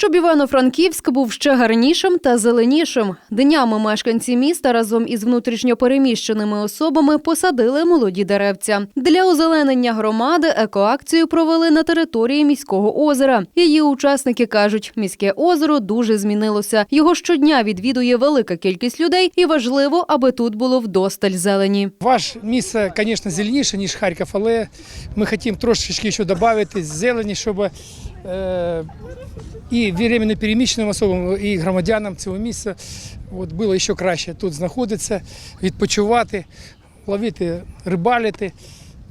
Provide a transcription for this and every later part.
Щоб Івано-Франківськ був ще гарнішим та зеленішим. Днями мешканці міста разом із внутрішньопереміщеними особами посадили молоді деревця. Для озеленення громади екоакцію провели на території міського озера. Її учасники кажуть, міське озеро дуже змінилося. Його щодня відвідує велика кількість людей, і важливо, аби тут було вдосталь зелені. Ваш місце, звісно, зеленіше, ніж Харків, але ми хочемо трошечки ще додати зелені, щоб е, і временно переміщеним особам, і громадянам цього місця от, було ще краще тут знаходитися, відпочивати, ловити, рибалити.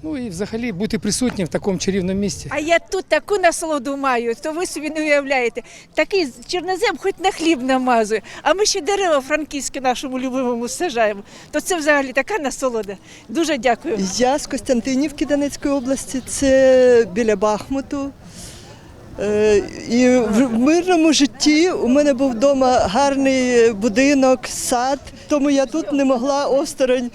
Ну і взагалі бути присутнім в такому чарівному місці. А я тут таку насолоду маю, то ви собі не уявляєте. Такий чорнозем хоч на хліб намазує, а ми ще дерева франківські нашому любимому сажаємо. То це взагалі така насолода. Дуже дякую. Я з Костянтинівки Донецької області, це біля Бахмуту. Е, І в мирному житті у мене був вдома гарний будинок, сад, тому я тут не могла осторонь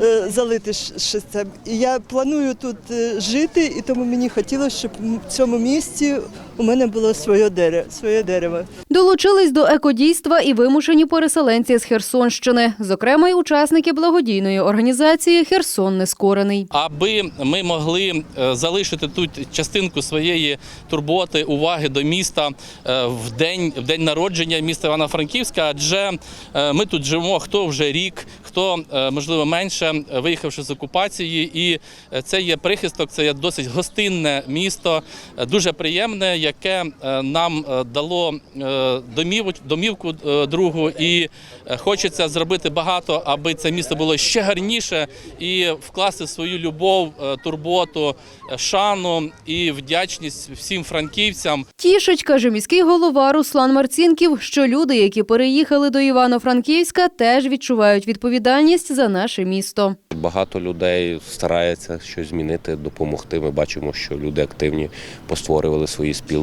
е, залити шестем. І я планую тут е, жити, і тому мені хотілося, щоб в цьому місці у мене було своє дерево. Своє дерево. Долучились до екодійства і вимушені переселенці з Херсонщини, зокрема й учасники благодійної організації Херсон Нескорений. аби ми могли е, залишити тут частинку своєї турботи, уваги до міста е, в день, в день народження міста Івано-Франківська. Адже е, ми тут живемо хто вже рік, хто можливо менше, виїхавши з окупації, і це є прихисток, це є досить гостинне місто, дуже приємне, яке е, нам е, дало е, домівку другу, і хочеться зробити багато, аби це місто було ще гарніше і вкласти свою любов, турботу, шану і вдячність всім франківцям. Тішить, каже міський голова Руслан Марцінків, що люди, які переїхали до Івано-Франківська, теж відчувають відповідальність за наше місто. Багато людей старається щось змінити, допомогти. Ми бачимо, що люди активні постворювали свої спілки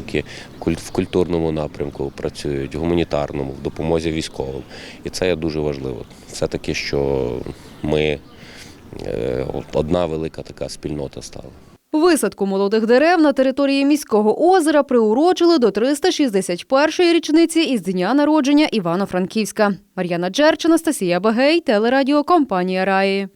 куль- в культурному напрямку, працюють в гуманітарному, в допомозі військовим. І це є дуже важливо. Все таки, що ми е, одна велика така спільнота стала. Висадку молодих дерев на території міського озера приурочили до 361-ї річниці із дня народження Івано-Франківська. Мар'яна Джерч, Анастасія Багей, телерадіокомпанія Раї.